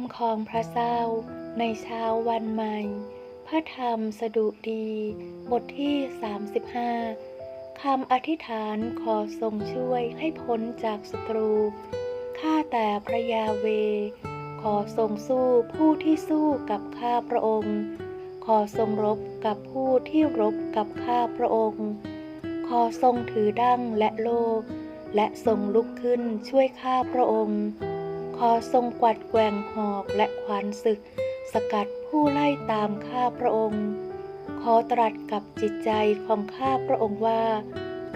ำของพระเจ้า ในเช้าวันใหม่ พระธรรมสดุดี บทที่ 35คำอธิษฐานขอทรงช่วยให้พ้นจากศัตรู ข้าแต่พระยาเว ขอทรงสู้ผู้ที่สู้กับข้าพระองค์ ขอทรงรบกับผู้ที่รบกับข้าพระองค์ ขอทรงถือดั้งและโลก และทรงลุกขึ้นช่วยข้าพระองค์ ขอทรงกวัดแกว่งหอกและขวานศึก สกัดผู้ไล่ตามข้าพระองค์ ขอตรัสกับจิตใจของข้าพระองค์ว่า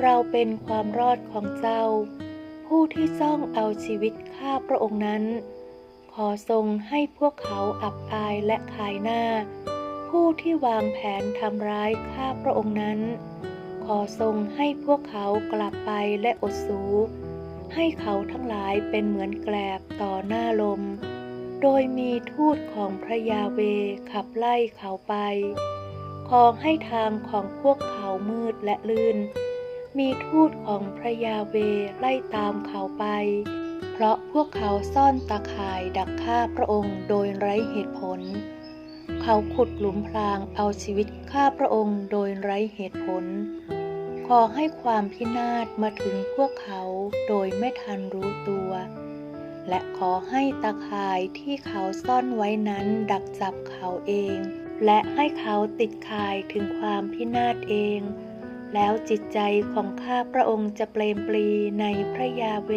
เราเป็นความรอดของเจ้า ผู้ที่ซ่องเอาชีวิตข้าพระองค์นั้น ขอทรงให้พวกเขาอับอายและขายหน้า ผู้ที่วางแผนทำร้ายข้าพระองค์นั้น ขอทรงให้พวกเขากลับไปและอดสู ให้เขาทั้งหลายเป็นเหมือนแกลบต่อหน้าลม โดยมีทูตของพระยาเวขับไล่เขาไป ขอให้ทางของพวกเขามืดและลื่น มีทูตของพระยาเวไล่ตามเขาไป เพราะพวกเขาซ่อนตาข่ายดักฆ่าพระองค์โดยไร้เหตุผล เขาขุดหลุมพรางเอาชีวิตข้าพระองค์โดยไร้เหตุผล ขอให้ความพินาศมาถึงพวกเขาโดยไม่ทันรู้ตัว และขอให้ตาข่ายที่เขาซ่อนไว้นั้นดักจับเขาเอง และให้เขาติดข่ายถึงความพินาศเอง แล้วจิตใจของข้าพระองค์จะเปลมปลีในพระยาเว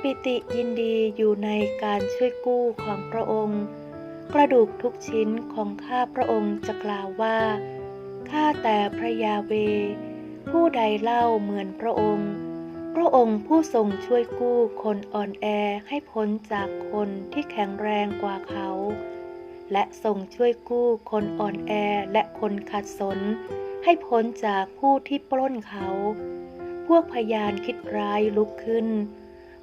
ปิติยินดีอยู่ในการช่วยกู้ของพระองค์ กระดูกทุกชิ้นของข้าพระองค์จะกล่าวว่า ข้าแต่พระยาเว ผู้ใดเล่าเหมือนพระองค์ พระองค์ผู้ทรงช่วยกู้คนอ่อนแอให้พ้นจากคนที่แข็งแรงกว่าเขา และทรงช่วยกู้คนอ่อนแอและคนขัดสน ให้พ้นจากผู้ที่ปล้นเขา พวกพยานคิดร้ายลุกขึ้น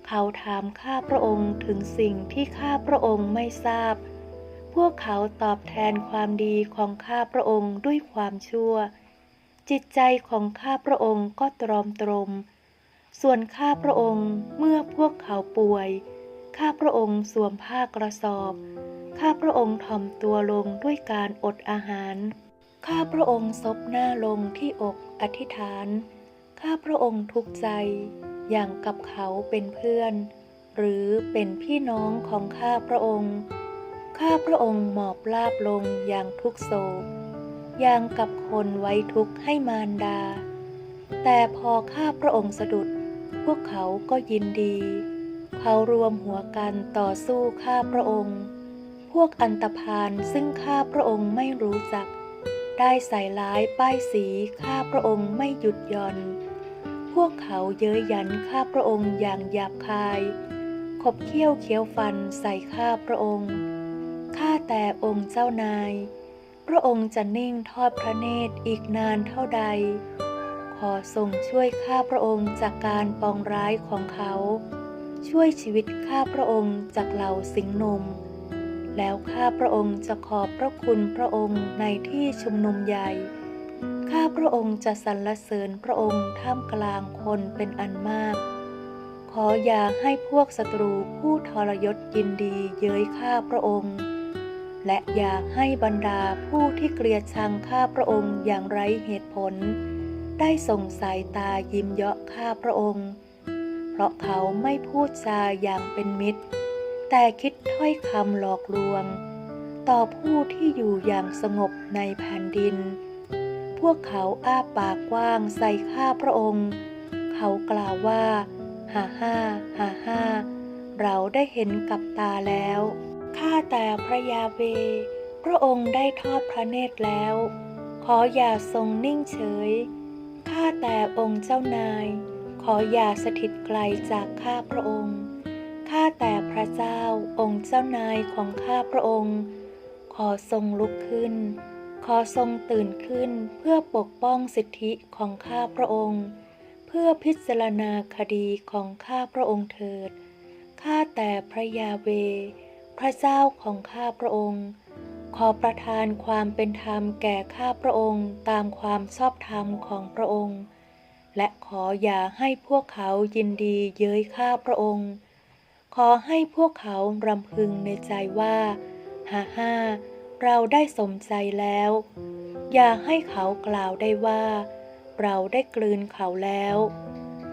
เขาถามข้าพระองค์ถึงสิ่งที่ข้าพระองค์ไม่ทราบ พวกเขาตอบแทนความดีของข้าพระองค์ด้วยความชั่ว จิตใจของข้าพระองค์ก็ตรอมตรม ส่วนข้าพระองค์เมื่อพวกเขาป่วย ข้าพระองค์สวมผ้ากระสอบ ข้าพระองค์ถ่อมตัวลงด้วยการอดอาหาร ข้าพระองค์ซบหน้าลงที่อกอธิษฐาน ข้าพระองค์ทุกใจ อย่างกับเขาเป็นเพื่อน หรือเป็นพี่น้องของข้าพระองค์ ข้าพระองค์หมอบราบลงอย่างทุกโศก อย่างกับคนไว้ทุกข์ให้มารดา แต่พอข้าพระองค์สะดุด พวกเขาก็ยินดี เขารวมหัวกันต่อสู้ข้าพระองค์ พวกอันตพานซึ่งข้าพระองค์ไม่รู้จัก ได้ใส่ร้ายป้ายสีข้าพระองค์ไม่หยุดย่อน พวกเขาเย้ยหยันข้าพระองค์อย่างหยาบคาย ขบเคี้ยวเคี้ยวฟันใส่ข้าพระองค์ ข้าแต่องค์เจ้านาย ระองค์จะนิ่งทอดพระเนตรอีกนานเท่าใด ขอทรงช่วยข้าพระองค์จากการปองร้ายของเขา ช่วยชีวิตข้าพระองค์จากเหล่าสิงห์นม แล้วข้าพระองค์จะขอบพระคุณพระองค์ในที่ชุมนุมใหญ่ ข้าพระองค์จะสรรเสริญพระองค์ท่ามกลางคนเป็นอันมากขออย่าให้พวกศัตรูผู้ทรยศยินดีเย้ยข้าพระองค์ และอย่าให้บรรดาผู้ที่เกลียดชังข้าพระองค์อย่างไร้เหตุผล ได้ส่งสายตายิ้มเยาะข้าพระองค์ เพราะเขาไม่พูดจาอย่างเป็นมิตร แต่คิดถ้อยคำหลอกลวง ต่อผู้ที่อยู่อย่างสงบในแผ่นดิน พวกเขาอ้าปากกว้างใส่ข้าพระองค์ เขากล่าวว่า ฮ่าฮ่าฮ่าฮ่าเราได้เห็นกับตาแล้ว ข้าแต่พระยาเว พระองค์ได้ทอดพระเนตรแล้ว ขออย่าทรงนิ่งเฉย ข้าแต่องค์เจ้านาย ขออย่าสถิตไกลจากข้าพระองค์ ข้าแต่พระเจ้าองค์เจ้านายของข้าพระองค์ ขอทรงลุกขึ้น ขอทรงตื่นขึ้นเพื่อปกป้องสิทธิของข้าพระองค์ เพื่อพิจารณาคดีของข้าพระองค์เถิด ข้าแต่พระยาเว พระเจ้าของข้าพระองค์ ขอประทานความเป็นธรรมแก่ข้าพระองค์ตามความชอบธรรมของพระองค์ และขออย่าให้พวกเขายินดีเย้ยข้าพระองค์ ขอให้พวกเขารำพึงในใจว่าฮ่าฮ่าเราได้สมใจแล้ว อย่าให้เขากล่าวได้ว่า เราได้กลืนเขาแล้ว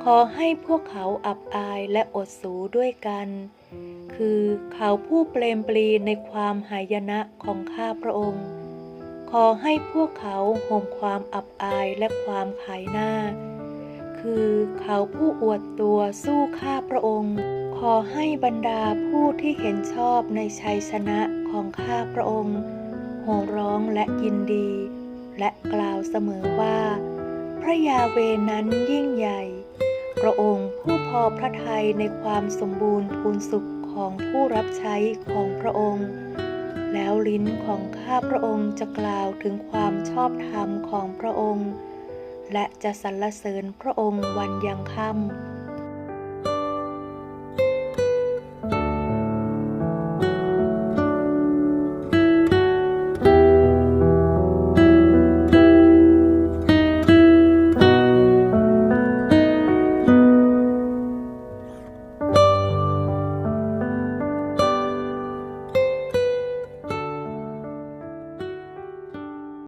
ขอให้พวกเขาอับอายและอดสูด้วยกัน คือเขาผู้เปลมปลีในความหายนะของข้าพระองค์ ขอให้พวกเขาห่มความอับอายและความขายหน้า คือเขาผู้อวดตัวสู้ข้าพระองค์ ขอให้บรรดาผู้ที่เห็นชอบในชัยชนะของข้าพระองค์โห่ร้องและยินดี และกล่าวเสมอว่า พระยาเวนั้นยิ่งใหญ่ พระองค์ ผู้พอพระทัยในความสมบูรณ์พูนสุขของผู้รับใช้ของพระองค์ แล้วลิ้นของข้าพระองค์จะกล่าวถึงความชอบธรรมของพระองค์ และจะสรรเสริญพระองค์วันยังค่ำ